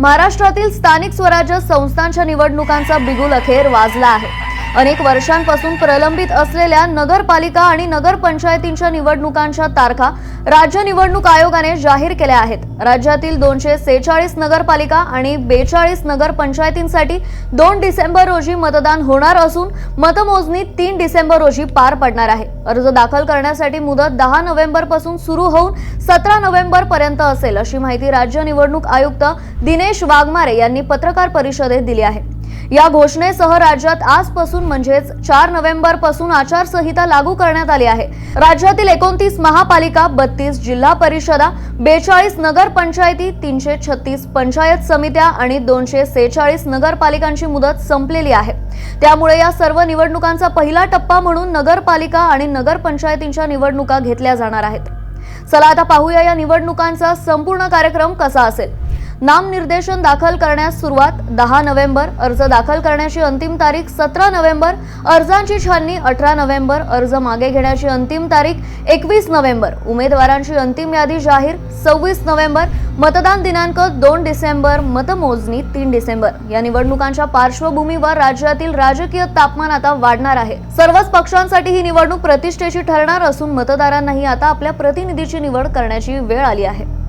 महाराष्ट्रातील स्थानिक स्वराज्य संस्थांच्या निवडणुकांचा बिगुल अखेर वाजला आहे. अनेक वर्षांपासून प्रलंबित असलेल्या नगरपालिका आणि नगरपंचायतींच्या निवडणुकांच्या तारखा राज्य निवडणूक आयोगाने जाहीर केल्या आहेत. राज्यातील दोनशे सेहेचाळीस नगरपालिका आणि बेचाळीस नगरपंचायतींसाठी दोन डिसेंबर रोजी मतदान होणार असून मतमोजणी तीन डिसेंबर रोजी पार पडणार आहे. अर्ज दाखल करण्यासाठी मुदत दहा नोव्हेंबरपासून सुरू होऊन सतरा नोव्हेंबर पर्यंत असेल अशी माहिती राज्य निवडणूक आयुक्त दिनेश वाघमारे यांनी पत्रकार परिषदेत दिली आहे. या घोषणेसह राज्यात आजपासून म्हणजेच चार नोव्हेंबरपासून आचारसंहिता लागू करण्यात आली आहे. राज्यातील एकोणतीस महापालिका बत्तीस जिल्हा परिषदा बेचाळीस नगरपंचायती तीनशे छत्तीस पंचायत समित्या आणि दोनशे सेहेचाळीस नगरपालिकांची मुदत संपलेली आहे. त्यामुळे या सर्व निवडणुकांचा पहिला टप्पा म्हणून नगरपालिका आणि नगरपंचायतींच्या निवडणुका घेतल्या जाणार आहेत. चला आता पाहूया या निवडणुकांचा संपूर्ण कार्यक्रम कसा असेल. नामनिर्देशन दाखल करण्यास सुरुवात दहा नोव्हेंबर. अर्ज दाखल करण्याची अंतिम तारीख सतरा नोव्हेंबर. अर्जांची छाननी अठरा नोव्हेंबर. अर्ज मागे घेण्याची अंतिम तारीख एकवीस नोव्हेंबर. उमेदवारांची अंतिम यादी जाहीर सव्वीस नोव्हेंबर. मतदान दिनांक दोन डिसेंबर. मतमोजणी तीन डिसेंबर. या निवडणुकांच्या पार्श्वभूमीवर राज्यातील राजकीय तापमान आता वाढणार आहे. सर्वच पक्षांसाठी ही निवडणूक प्रतिष्ठेची ठरणार असून मतदारांनाही आता आपल्या प्रतिनिधीची निवड करण्याची वेळ आली आहे.